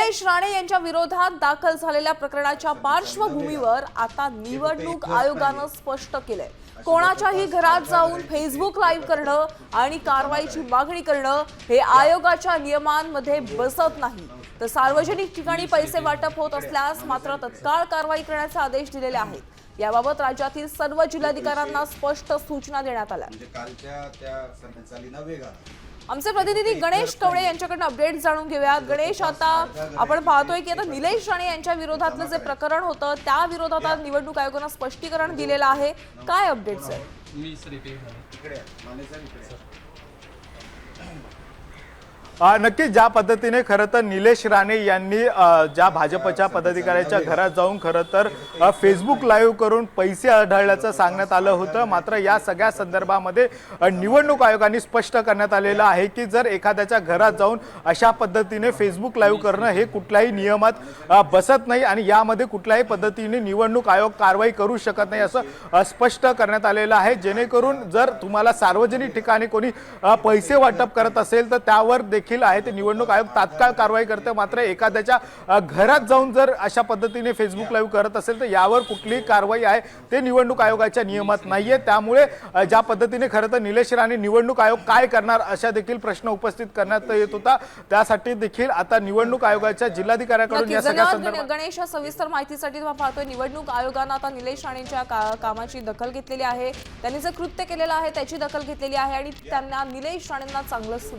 निलेश राणे यांच्या विरोधात दाखल झालेल्या प्रकरणाच्या पार्श्वभूमीवर आता निवडणूक आयोगानं स्पष्ट केलंय. कोणाच्याही घरात जाऊन फेसबुक लाईव्ह करणं आणि कारवाईची मागणी करणं हे आयोगाच्या नियमांमध्ये बसत नाही. तर सार्वजनिक ठिकाणी पैसे वाटप होत असल्यास मात्र तत्काळ कारवाई करण्याचे आदेश दिलेले आहेत. याबाबत राज्यातील सर्व जिल्हाधिकाऱ्यांना स्पष्ट सूचना देण्यात आल्या. म्हणजे आमचे प्रतिनिधी गणेश कवडे यांच्याकडनं अपडेट जाणून घेऊया. गणेश आता आपण पाहतोय की आता निलेश राणे यांच्या विरोधातलं जे प्रकरण होतं त्या विरोधात आज निवडणूक आयोगानं स्पष्टीकरण दिलेलं आहे. काय अपडेट्स इकडे आहे, नक्कीच ज्या पद्धतीने खरं तर निलेश राणे यांनी ज्या भाजपच्या पदाधिकाऱ्याच्या घरात जाऊन खरं तर फेसबुक लाईव्ह करून पैसे आढळल्याचं सांगण्यात आलं होतं. मात्र या सगळ्या संदर्भामध्ये निवडणूक आयोगाने स्पष्ट करण्यात आलेलं आहे की जर एखाद्याच्या घरात जाऊन अशा पद्धतीने फेसबुक लाईव्ह करणं हे कुठल्याही नियमात बसत नाही आणि यामध्ये कुठल्याही पद्धतीने निवडणूक आयोग कारवाई करू शकत नाही असं स्पष्ट करण्यात आलेलं आहे. जेणेकरून जर तुम्हाला सार्वजनिक ठिकाणी कोणी पैसे वाटप करत असेल तर त्यावर देखील आहे. ते निवडणूक आयोग तात्काळ कारवाई करते. मात्र एखाद्याच्या घरात जाऊन जर अशा पद्धतीने फेसबुक लाईव्ह करत असेल तर यावर कुठलीही कारवाई आहे. ते निवडणूक आयोगाच्या नियमात नाहीये. त्यामुळे ज्या पद्धतीने खरं तर निलेश राणे निवडणूक आयोग काय करणार अशा देखील प्रश्न उपस्थित करण्यात येत होता. त्यासाठी देखील आता निवडणूक आयोगाच्या जिल्हाधिकाऱ्याकडून या सगळ्या गणेश सविस्तर माहितीसाठी पाहतोय. निवडणूक आयोगानं आता निलेश राणेंच्या कामाची दखल घेतलेली आहे. त्यांनी जे कृत्य केलेलं आहे त्याची दखल घेतलेली आहे आणि त्यांना निलेश राणेंना चांगलं सुनाव